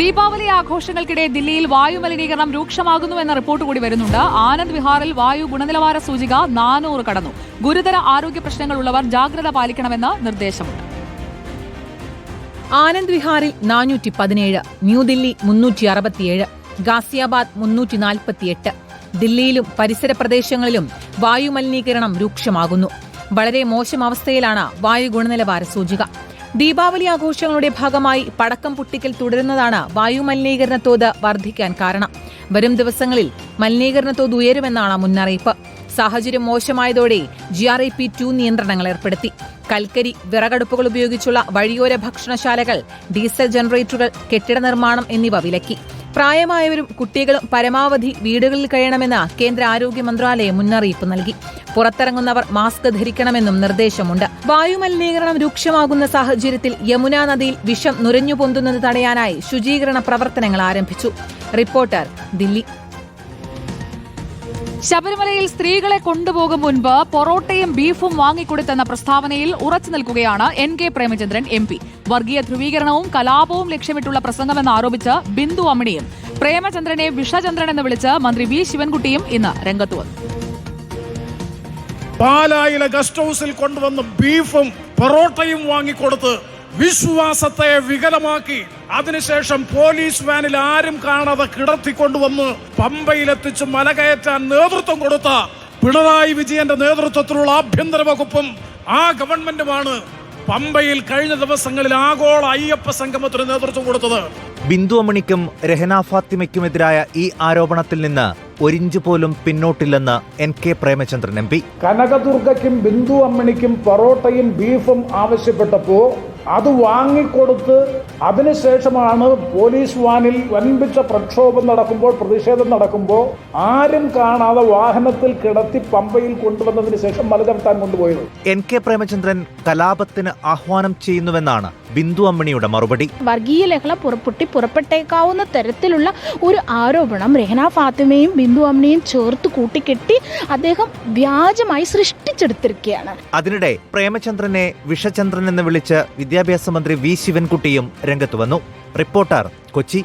ദീപാവലി ആഘോഷങ്ങൾക്കിടെ ദില്ലിയിൽ വായു മലിനീകരണം രൂക്ഷമാകുന്നു എന്ന റിപ്പോർട്ട് കൂടി വരുന്നുണ്ട്. ആനന്ദ് വിഹാറിൽ വായു ഗുണനിലവാര സൂചിക നാനൂറ് കടന്നു. ഗുരുതര ആരോഗ്യ പ്രശ്നങ്ങളുള്ളവർ ജാഗ്രത പാലിക്കണമെന്ന് നിർദ്ദേശമുണ്ട്. ആനന്ദ് വിഹാറിൽ നാനൂറ്റി പതിനേഴ് ന്യൂദില്ലി മുന്നൂറ്റി അറുപത്തിയേഴ് ഗാസിയാബാദ് മുന്നൂറ്റി നാൽപ്പത്തിയെട്ട് ദില്ലിയിലും പരിസര പ്രദേശങ്ങളിലും വായു മലിനീകരണം രൂക്ഷമാകുന്നു. വളരെ മോശം അവസ്ഥയിലാണ് വായു ഗുണനിലവാര സൂചിക. ദീപാവലി ആഘോഷങ്ങളുടെ ഭാഗമായി പടക്കം പൊട്ടിക്കൽ തുടരുന്നതാണ് വായു മലിനീകരണ തോത് വർദ്ധിക്കാൻ കാരണം. വരും ദിവസങ്ങളിൽ മലിനീകരണ തോത് ഉയരുമെന്നാണ് മുന്നറിയിപ്പ്. സാഹചര്യം മോശമായതോടെ G R I P two നിയന്ത്രണങ്ങൾ ഏർപ്പെടുത്തി. കൽക്കരി വിറകടുപ്പുകൾ ഉപയോഗിച്ചുള്ള വഴിയോര ഭക്ഷണശാലകൾ ഡീസൽ ജനറേറ്ററുകൾ കെട്ടിട നിർമ്മാണം എന്നിവ വിലക്കി. പ്രായമായവരും കുട്ടികളും പരമാവധി വീടുകളിൽ കഴിയണമെന്ന് കേന്ദ്ര ആരോഗ്യ മന്ത്രാലയം മുന്നറിയിപ്പ് നൽകി. പുറത്തിറങ്ങുന്നവർ മാസ്ക് ധരിക്കണമെന്നും നിർദ്ദേശമുണ്ട്. വായുമലിനീകരണം രൂക്ഷമാകുന്ന സാഹചര്യത്തിൽ യമുനാ നദിയിൽ വിഷം നുരഞ്ഞു പൊന്തുന്നത് തടയാനായി ശുചീകരണ പ്രവർത്തനങ്ങൾ ആരംഭിച്ചു. റിപ്പോർട്ടർ ദില്ലി. ശബരിമലയിൽ സ്ത്രീകളെ കൊണ്ടുപോകും മുൻപ് പൊറോട്ടയും ബീഫും വാങ്ങിക്കൊടുത്തെന്ന പ്രസ്താവനയിൽ ഉറച്ചു നിൽക്കുകയാണ് N K Premachandran M P. വർഗീയ ധ്രുവീകരണവും കലാപവും ലക്ഷ്യമിട്ടുള്ള പ്രസംഗമെന്ന് ആരോപിച്ച് ബിന്ദു അമ്മിണിയും പ്രേമചന്ദ്രനെ വിഷചന്ദ്രൻ എന്ന് വിളിച്ച് മന്ത്രി വി ശിവൻകുട്ടിയും ഇന്ന് രംഗത്തു വന്നു. പാലായിലെ ഗസ്റ്റ് ഹൗസിൽ കൊണ്ടുവന്ന് ബീഫും പൊറോട്ടയും വാങ്ങിക്കൊടുത്ത് വിശ്വാസത്തെ വികലമാക്കി. അതിനുശേഷം പോലീസ് വാനിൽ ആരും കാണാതെ കിടത്തിക്കൊണ്ടുവന്ന് പമ്പയിലെത്തിച്ച് മലകയറ്റാൻ നേതൃത്വം കൊടുത്ത പിണറായി വിജയന്റെ നേതൃത്വത്തിലുള്ള ആഭ്യന്തര വകുപ്പും ആ ഗവൺമെന്റുമാണ് പമ്പയിൽ കഴിഞ്ഞ ദിവസങ്ങളിൽ ആഗോള അയ്യപ്പ സംഗമത്തിന് നേതൃത്വം കൊടുത്തത്. ബിന്ദു അമണിക്കും രഹന ഫാത്തിമയ്ക്കുമെതിരായ ഈ ആരോപണത്തിൽ നിന്ന് ഒരിഞ്ചു പോലും പിന്നോട്ടില്ലെന്ന് N K Premachandran M P. കനകദുർഗയ്ക്കും Bindu അമ്മണിക്കും പൊറോട്ടയും ബീഫും ആവശ്യപ്പെട്ടപ്പോൾ അത് വാങ്ങിക്കൊടുത്ത് അതിനുശേഷമാണ് പോലീസ് വാനിൽ വൻപിച്ച പ്രക്ഷോഭം നടക്കുമ്പോൾ പ്രതിഷേധം നടക്കുമ്പോൾ ആരും കാണാതെ വാഹനത്തിൽ കിടത്തി പമ്പയിൽ കൊണ്ടുവന്നതിന് ശേഷം മലകർത്താൻ കൊണ്ടുപോയത്. എൻ കെ പ്രേമചന്ദ്രൻ കലാപത്തിന് ആഹ്വാനം ചെയ്യുന്നുവെന്നാണ് ബിന്ദു അമ്മിണിയുടെ മറുപടി. വർഗീയ ലഹള പുറപ്പെട്ടി പുറപ്പെട്ടേക്കാവുന്ന തരത്തിലുള്ള ഒരു ആരോപണം രഹന ഫാത്തിമയും ബിന്ദു അമ്മണിയും ചേർത്ത് കൂട്ടിക്കെട്ടി അദ്ദേഹം വ്യാജമായി സൃഷ്ടിച്ചെടുത്തിരിക്കുകയാണ്. അതിനിടെ പ്രേമചന്ദ്രനെ വിഷചന്ദ്രൻ എന്ന് വിളിച്ച് വിദ്യാഭ്യാസ മന്ത്രി വി ശിവൻകുട്ടിയും രംഗത്തുവന്നു റിപ്പോർട്ടർ കൊച്ചി.